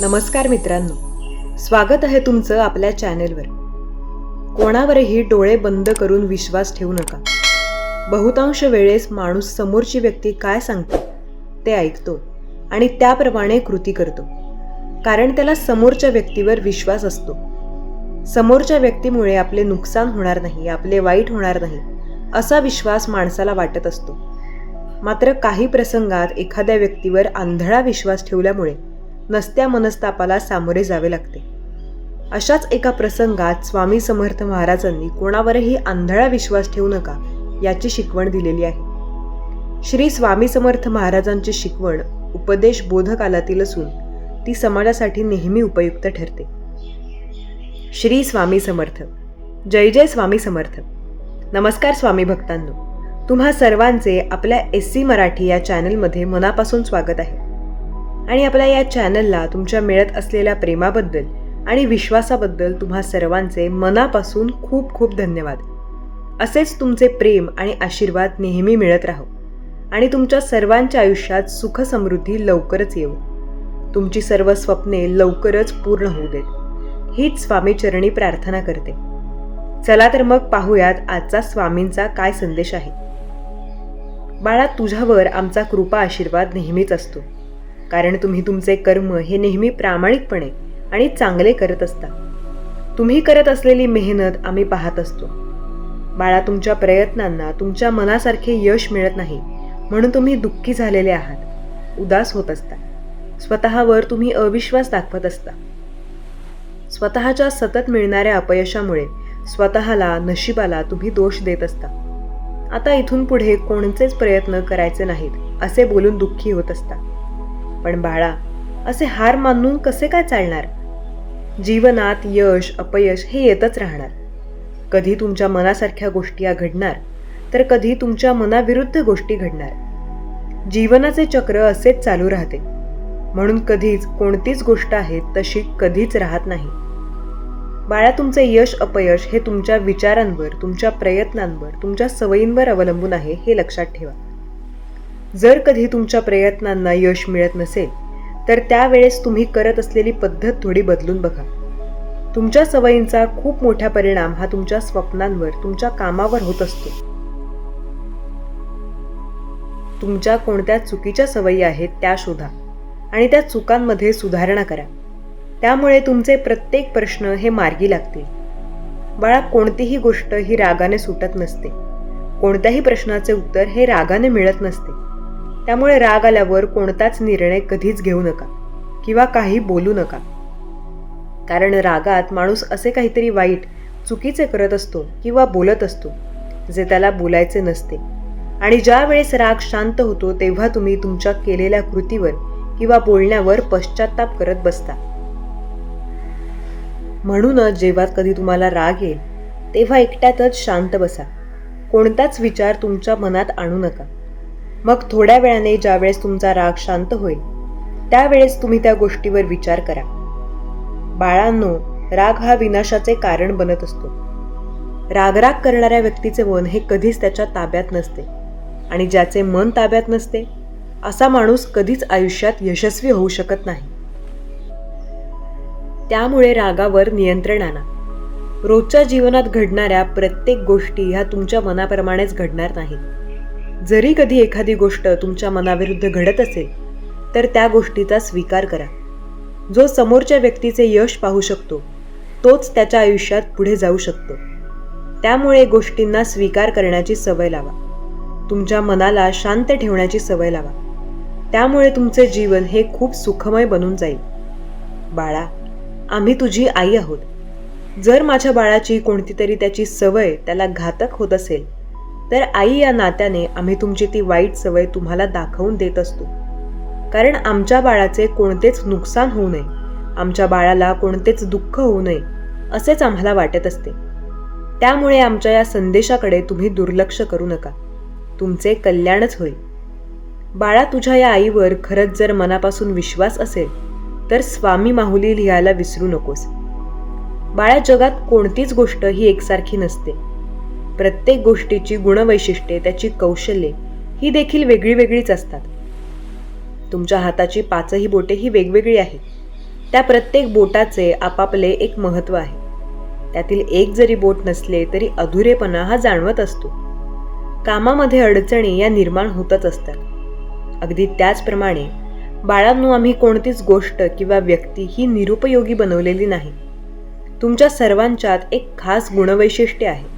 नमस्कार मित्रांनो. स्वागत आहे तुमचं आपल्या चॅनेलवर. कोणावरही डोळे बंद करून विश्वास ठेवू नका. बहुतांश वेळेस माणूस समोरची व्यक्ती काय सांगते ते ऐकतो आणि त्याप्रमाणे कृती करतो. कारण त्याला समोरच्या व्यक्तीवर विश्वास असतो. समोरच्या व्यक्तीमुळे आपले नुकसान होणार नाही आपले वाईट होणार नाही असा विश्वास माणसाला वाटत असतो. मात्र काही प्रसंगात एखाद्या व्यक्तीवर आंधळा विश्वास ठेवल्यामुळे नसत्या मनस्तापाला सामोरे जावे लागते. अशाच एका प्रसंगात स्वामी समर्थ महाराजांनी कोणावरही आंधळा विश्वास ठेवू नका याची शिकवण दिलेली आहे. श्री स्वामी समर्थ महाराजांची शिकवण उपदेश बोधकालातील असून ती समाजासाठी नेहमी उपयुक्त ठरते. श्री स्वामी समर्थ. जय जय स्वामी समर्थ. नमस्कार स्वामी भक्तांनो. तुम्हा सर्वांचे आपल्या एस सी मराठी या चॅनलमध्ये मनापासून स्वागत आहे. आणि आपल्या या चॅनलला तुमच्या मिळत असलेल्या प्रेमाबद्दल आणि विश्वासाबद्दल तुम्हा सर्वांचे मनापासून खूप खूप धन्यवाद. असेच तुमचे प्रेम आणि आशीर्वाद नेहमी मिळत राहो आणि तुमच्या सर्वांच्या आयुष्यात सुख समृद्धी लवकरच येऊ तुमची सर्व स्वप्ने लवकरच पूर्ण होऊ देत. हीच स्वामीचरणी प्रार्थना करते. चला तर मग पाहूयात आजचा स्वामींचा काय संदेश आहे. बाळा तुझ्यावर आमचा कृपा आशीर्वाद नेहमीच असतो. कारण तुम्ही तुमचे कर्म हे नेहमी प्रामाणिकपणे आणि चांगले करत असता. तुम्ही करत असलेली मेहनत आम्ही पाहत असतो. बाळा तुमच्या प्रयत्नांना तुमच्या मनासारखे यश मिळत नाही म्हणून तुम्ही दुःखी झालेले आहात. उदास होत असता. स्वतःवर तुम्ही अविश्वास दाखवत असता. स्वतःच्या सतत मिळणाऱ्या अपयशामुळे स्वतःला नशिबाला तुम्ही दोष देत असता. आता इथून पुढे कोणतेच प्रयत्न करायचे नाहीत असे बोलून दुःखी होत असता. पण बाळा असे हार मानून कसे काय चालणार? जीवनात यश अपयश हे येतच राहणार. कधी तुमच्या मनासारख्या गोष्टी या घडणार तर कधी तुमच्या मनाविरुद्ध गोष्टी घडणार. जीवनाचे चक्र असेच चालू राहते. म्हणून कधीच कोणतीच गोष्ट आहे तशी कधीच राहत नाही. बाळा तुमचे यश अपयश हे तुमच्या विचारांवर तुमच्या प्रयत्नांवर तुमच्या सवयींवर अवलंबून आहे हे लक्षात ठेवा. जर कधी तुमच्या प्रयत्नांना यश मिळत नसेल तर त्यावेळेस तुम्ही करत असलेली पद्धत थोडी बदलून बघा. तुमच्या सवयींचा खूप मोठा परिणाम हा तुमच्या स्वप्नांवर तुमच्या कामावर होत असतो. तुमच्या कोणत्या चुकीच्या सवयी आहेत त्या शोधा आणि त्या चुकांमध्ये सुधारणा करा. त्यामुळे तुमचे प्रत्येक प्रश्न हे मार्गी लागतील. बाळा कोणतीही गोष्ट ही रागाने सुटत नसते. कोणत्याही प्रश्नाचे उत्तर हे रागाने मिळत नसते. त्यामुळे राग आल्यावर कोणताच निर्णय कधीच घेऊ नका किंवा काही बोलू नका. कारण रागात माणूस असे काहीतरी वाईट चुकीचे करत असतो किंवा बोलत असतो जे त्याला बोलायचे नसते. आणि ज्या वेळेस राग शांत होतो तेव्हा तुम्ही तुमच्या केलेल्या कृतीवर किंवा बोलण्यावर पश्चाताप करत बसता. म्हणूनच जेव्हा कधी तुम्हाला राग येईल तेव्हा एकट्यातच शांत बसा. कोणताच विचार तुमच्या मनात आणू नका. मग थोड्या वेळाने ज्यावेळेस तुमचा राग शांत होईल त्यावेळेस तुम्ही त्या गोष्टीवर विचार करा. बाळांनो राग हा विनाशाचे कारण बनत असतो. रागराग करणाऱ्या व्यक्तीचे मन हे कधीच त्याच्या ताब्यात नसते. आणि ज्याचे मन ताब्यात नसते असा माणूस कधीच आयुष्यात यशस्वी होऊ शकत नाही. त्यामुळे रागावर नियंत्रण आणा. रोजच्या जीवनात घडणाऱ्या प्रत्येक गोष्टी ह्या तुमच्या मनाप्रमाणेच घडणार नाहीत. जरी कधी एखादी गोष्ट तुमच्या मनाविरुद्ध घडत असेल तर त्या गोष्टीचा स्वीकार करा. जो समोरच्या व्यक्तीचे यश पाहू शकतो तोच त्याच्या आयुष्यात पुढे जाऊ शकतो. त्यामुळे गोष्टींना स्वीकार करण्याची सवय लावा. तुमच्या मनाला शांत ठेवण्याची सवय लावा. त्यामुळे तुमचे जीवन हे खूप सुखमय बनून जाईल. बाळा आम्ही तुझी आई आहोत. जर माझ्या बाळाची कोणती तरी त्याची सवय त्याला घातक होत असेल तर आई या नात्याने आम्ही तुमची ती वाईट सवय तुम्हाला दाखवून देत असतो. कारण आमच्या बाळाचे कोणतेच नुकसान होऊ नये. आमच्या बाळाला कोणतेच दुःख होऊ नये असेच आम्हाला वाटत असते. त्यामुळे आमच्या या संदेशाकडे तुम्ही दुर्लक्ष करू नका. तुमचे कल्याणच होईल. बाळा तुझ्या या आईवर खरंच जर मनापासून विश्वास असेल तर स्वामी माहुली लिहायला विसरू नकोस. बाळा जगात कोणतीच गोष्ट ही एकसारखी नसते. प्रत्येक गोष्टीची गुणवैशिष्ट्ये त्याची कौशल्ये ही देखील वेगळी वेगळीच असतात. तुमच्या हाताची पाचही बोटे ही वेगवेगळी आहेत. त्या प्रत्येक बोटाचे आपापले एक महत्त्व आहे. त्यातील एक जरी बोट नसले तरी अधुरेपणा हा जाणवत असतो. कामामध्ये अडचणी या निर्माण होतच असतात. अगदी त्याचप्रमाणे बाळांनो आम्ही कोणतीच गोष्ट किंवा व्यक्ती ही निरुपयोगी बनवलेली नाही. तुमच्या सर्वांच्यात एक खास गुणवैशिष्ट्य आहे.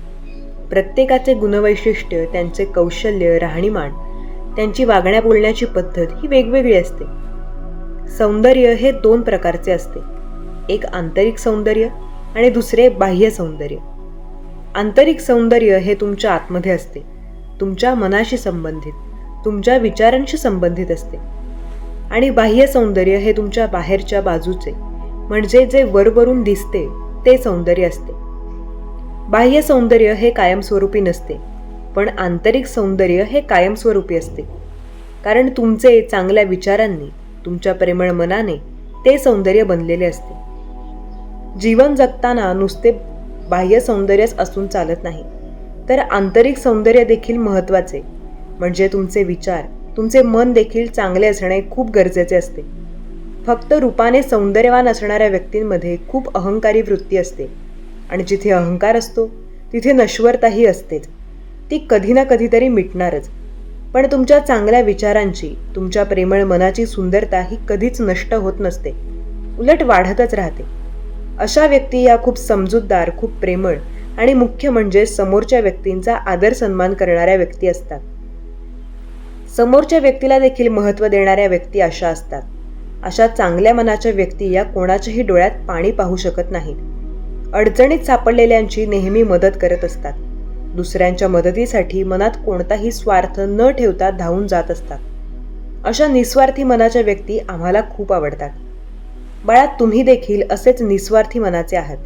प्रत्येकाचे गुणवैशिष्ट्य त्यांचे कौशल्य राहणीमान त्यांची वागण्या बोलण्याची पद्धत ही वेगवेगळी असते. सौंदर्य हे दोन प्रकारचे असते. एक आंतरिक सौंदर्य आणि दुसरे बाह्य सौंदर्य. आंतरिक सौंदर्य हे तुमच्या आतमध्ये असते. तुमच्या मनाशी संबंधित तुमच्या विचारांशी संबंधित असते. आणि बाह्य सौंदर्य हे तुमच्या बाहेरच्या बाजूचे म्हणजे जे वरवरून दिसते ते सौंदर्य असते. बाह्य सौंदर्य हे कायमस्वरूपी नसते पण आंतरिक सौंदर्य हे कायमस्वरूपी असते. कारण तुमचे चांगल्या विचारांनी तुमच्या प्रेमळ मनाने ते सौंदर्य बनलेले असते. जीवन जगताना नुसते बाह्य सौंदर्यच असून चालत नाही तर आंतरिक सौंदर्य देखील महत्त्वाचे. म्हणजे तुमचे विचार तुमचे मन देखील चांगले असणे खूप गरजेचे असते. फक्त रूपाने सौंदर्यवान असणाऱ्या व्यक्तींमध्ये खूप अहंकारी वृत्ती असते. आणि जिथे अहंकार असतो तिथे नश्वरताही असतेच. ती कधी ना कधीतरी मिटणारच. पण तुमच्या चांगल्या विचारांची तुमच्या प्रेमळ मनाची सुंदरता ही कधीच नष्ट होत नसते. उलट वाढतच राहते. अशा व्यक्ती या खूप समजूतदार खूप प्रेमळ आणि मुख्य म्हणजे समोरच्या व्यक्तींचा आदर सन्मान करणाऱ्या व्यक्ती असतात. समोरच्या व्यक्तीला देखील महत्त्व देणाऱ्या व्यक्ती अशा असतात. अशा चांगल्या मनाच्या व्यक्ती या कोणाच्याही डोळ्यात पाणी पाहू शकत नाहीत. अडचणीत सापडलेल्यांची नेहमी मदत करत असतात. दुसऱ्यांच्या मदतीसाठी मनात कोणताही स्वार्थ न ठेवता धावून जात असतात. अशा निस्वार्थी मनाच्या व्यक्ती आम्हाला खूप आवडतात. बाळा तुम्ही देखील असेच निस्वार्थी मनाचे आहात.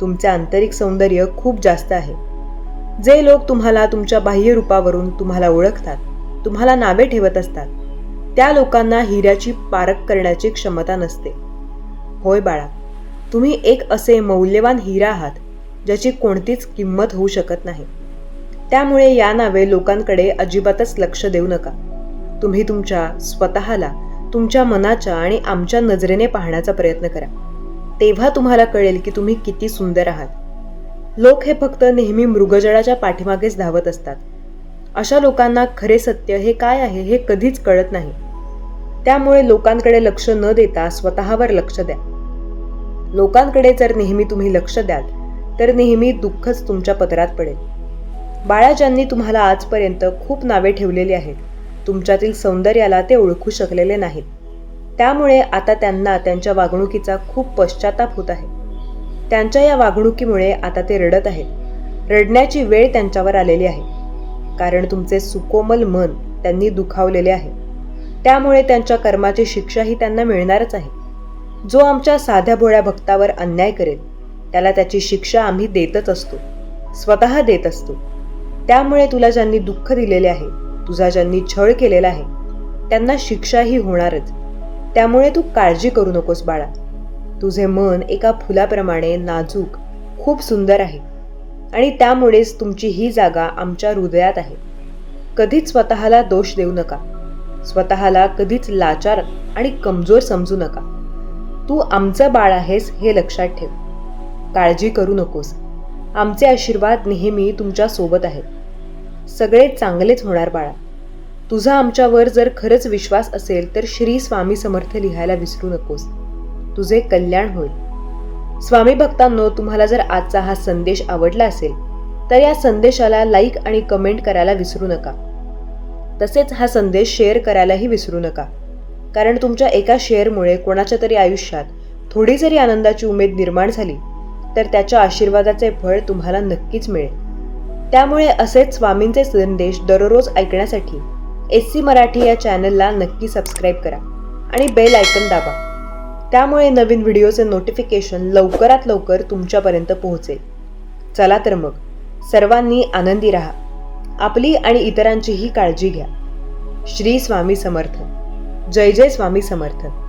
तुमचे आंतरिक सौंदर्य खूप जास्त आहे. जे लोक तुम्हाला तुमच्या बाह्य रूपावरून तुम्हाला ओळखतात तुम्हाला नावे ठेवत असतात त्या लोकांना हिऱ्याची पारख करण्याची क्षमता नसते. होय बाळा तुम्ही एक असे मौल्यवान हिरा आहात ज्याची कोणतीच किंमत होऊ शकत नाही. त्यामुळे या नावे लोकांकडे अजिबातच लक्ष देऊ नका. तुम्ही तुमच्या स्वतःला तुमच्या मनाच्या आणि आमच्या नजरेने पाहण्याचा प्रयत्न करा. तेव्हा तुम्हाला कळेल की तुम्ही किती सुंदर आहात. लोक हे फक्त नेहमी मृगजळाच्या पाठीमागेच धावत असतात. अशा लोकांना खरे सत्य हे काय आहे हे कधीच कळत नाही. त्यामुळे लोकांकडे लक्ष न देता स्वतःवर लक्ष द्या. लोकांकडे जर नेहमी तुम्ही लक्ष द्याल तर नेहमी दुःखच तुमच्या पदरात पडेल. बाळा ज्यांनी तुम्हाला आजपर्यंत खूप नावे ठेवलेली आहेत. तुमच्यातील सौंदर्याला ते ओळखू शकलेले नाहीत. त्यामुळे आता त्यांना त्यांच्या वागणुकीचा खूप पश्चाताप होत आहे. त्यांच्या या वागणुकीमुळे आता ते रडत आहेत. रडण्याची वेळ त्यांच्यावर आलेली आहे. कारण तुमचे सुकोमल मन त्यांनी दुखावलेले आहे. त्यामुळे त्यांच्या कर्माची शिक्षाही त्यांना मिळणारच आहे. जो आमच्या साध्या भोळ्या भक्तावर अन्याय करेल त्याला त्याची शिक्षा आम्ही देतच असतो स्वतः देत असतो. त्यामुळे तुला ज्यांनी दुःख दिलेले आहे तुझा ज्यांनी छळ केलेला आहे त्यांना शिक्षाही होणारच. त्यामुळे तू काळजी करू नकोस बाळा. तुझे मन एका फुलाप्रमाणे नाजूक खूप सुंदर आहे. आणि त्यामुळेच तुमची ही जागा आमच्या हृदयात आहे. कधीच स्वतःला दोष देऊ नका. स्वतःला कधीच लाचार आणि कमजोर समजू नका. तू आमचं बाळ आहेस हे लक्षात ठेव. काळजी करू नकोस. आमचे आशीर्वाद नेहमी तुमच्यासोबत आहेत. सगळे चांगलेच होणार बाळा. तुझा आमच्यावर जर खरंच विश्वास असेल तर श्री स्वामी समर्थ लिहायला विसरू नकोस. तुझे कल्याण होईल. स्वामी भक्तांनो तुम्हाला जर आजचा हा संदेश आवडला असेल तर या संदेशाला लाईक आणि कमेंट करायला विसरू नका. तसेच हा संदेश शेअर करायलाही विसरू नका. कारण तुमच्या एका शेअरमुळे कोणाच्या तरी आयुष्यात थोडी जरी आनंदाची उमेद निर्माण झाली तर त्याच्या आशीर्वादाचे फळ तुम्हाला नक्कीच मिळेल. त्यामुळे असेच स्वामींचे संदेश दररोज ऐकण्यासाठी एस सी मराठी या चॅनलला नक्की सबस्क्राईब करा आणि बेल आयकन दाबा. त्यामुळे नवीन व्हिडिओचे नोटिफिकेशन लवकरात लवकर तुमच्यापर्यंत पोहोचेल. चला तर मग सर्वांनी आनंदी राहा. आपली आणि इतरांचीही काळजी घ्या. श्री स्वामी समर्थ. जय जय स्वामी समर्थ.